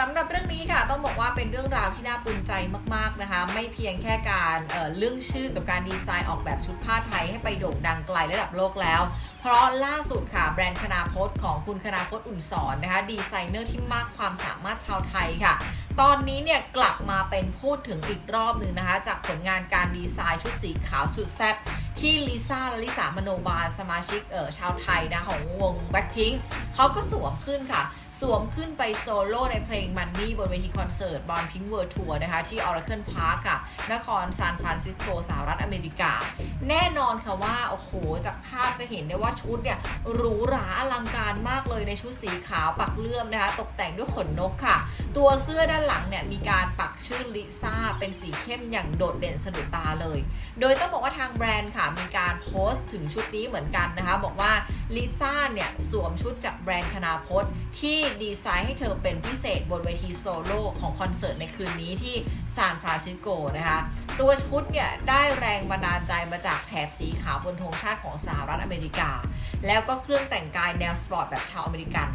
สำหรับเรื่องนี้ค่ะต้องบอกว่าเป็นเรื่องราวที่น่าภูมิใจมาก ๆนะคะ ไม่เพียงแค่การเอ่อเรื่องชื่อกับการดีไซน์ออกแบบชุดผ้าไทยให้ไปโด่งดังไกลระดับโลกแล้ว เพราะล่าสุดค่ะแบรนด์คณาพจน์ของคุณคณาพจน์อุ่นสอนนะคะดีไซเนอร์ที่มากความสามารถชาวไทยค่ะ ตอนนี้เนี่ยกลับมาเป็นพูดถึงอีกรอบหนึ่งนะคะ จากผลงานการดีไซน์ชุดสีขาวสุดแซ่บที่ลิซ่าและลิสามโนบาลสมาชิกเออชาวไทยนะของวงแบ็คพิงเขาก็สวมขึ้นค่ะสวมขึ้นไปโซโล่ในเพลงมันนี่บนเวทีคอนเสิร์ตบอลพิงเวิร์ทัวร์นะคะที่ Oracle Park ค่ะ นครซานฟรานซิสโกสหรัฐอเมริกา แน่นอนค่ะว่า โอ้โห จากภาพจะเห็นได้ว่าชุดเนี่ยหรูหราอลังการมากเลยในชุดสีขาวปักเลื่อมนะคะ ตกแต่งด้วยขนนกค่ะ ตัวเสื้อด้านหลังเนี่ยมีการปักชื่อลิซ่าเป็นสีเข้มอย่างโดดเด่นสะดุดตาเลย โดยต้องบอกว่าทางแบรนด์ค่ะมีการโพสต์ถึงชุดนี้เหมือนกันนะคะ บอกว่าลิซ่าเนี่ยสวมชุดจากแบรนด์คณาพจน์ที่ดีไซน์ให้เธอเป็นพิเศษบนเวทีโซโล่ของคอนเสิร์ตในคืนนี้ที่ซานฟรานซิสโกนะคะ ตัวชุดเนี่ยได้แรงบันดาลใจมาจากแถบสีขาวบนธงชาติของสหรัฐอเมริกา แล้วก็เครื่องแต่งกายแนวสปอร์ตแบบชาวอเมริกัน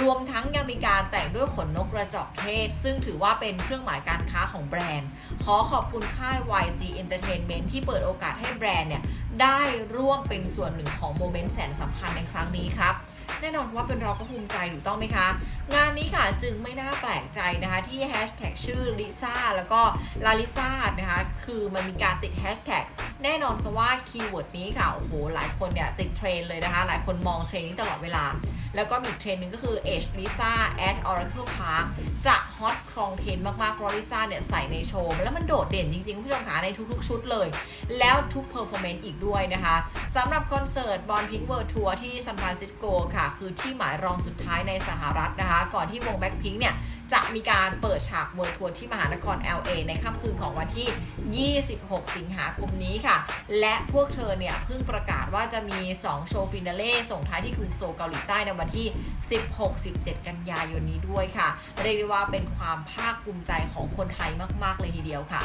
รวมทั้งยังมีการแต่งด้วยขนนกกระจอกเทศ ซึ่งถือว่าเป็นเครื่องหมายการค้าของแบรนด์ ขอขอบคุณค่าย YG Entertainment ที่เปิดโอกาสให้แบรนด์เนี่ยได้ร่วมเป็นส่วนหนึ่งของโมเมนต์แสนสำคัญในครั้งนี้ครับ แน่นอนว่าเป็นเราก็ภูมิใจถูกต้องไหมคะ งานนี้ค่ะจึงไม่น่าแปลกใจนะคะที่แฮชแท็กชื่อลิซ่าแล้วก็ลาลิซ่านะคะคือมันมีการติดแฮชแท็ก แน่นอนค่ะว่าคีย์เวิร์ดนี้ค่ะ โอ้โห หลายคนเนี่ยติดเทรนด์เลยนะคะ หลายคนมองเทรนด์นี้ตลอดเวลา แล้วก็มีเทรนด์หนึงก็คือ Age Lisa at Oracle Park จะฮอตครองเทรนด์มากๆเพราะลิซ่าเนี่ยใส่ในโชว์ แล้วมันโดดเด่นจริงๆผู้ชมคะในทุกๆชุดเลย แล้วทุกเพอร์ฟอร์แมนซ์อีกด้วยนะคะสำหรับคอนเสิร์ตบอลพิงเวิร์ทัวร์ที่ซานฟรานซิสโกค่ะ คือที่หมายรองสุดท้ายในสหรัฐนะคะ ก่อนที่วงแบ็คพิงเนี่ย จะมีการเปิดฉากเวิร์ทัวร์ที่มหานคร LA ในค่ำคืนของวันที่ 26 สิงหาคมนี้ค่ะ และพวกเธอเนี่ยเพิ่งประกาศว่าจะมี 2 โชว์ฟินาเล่ส่งท้ายที่กรุงโซลเกาหลีใต้ในวันที่ 16-17 กันยายนนี้ด้วยค่ะ เรียกได้ว่าเป็นความภาคภูมิใจของคนไทยมาก ๆ เลยทีเดียวค่ะ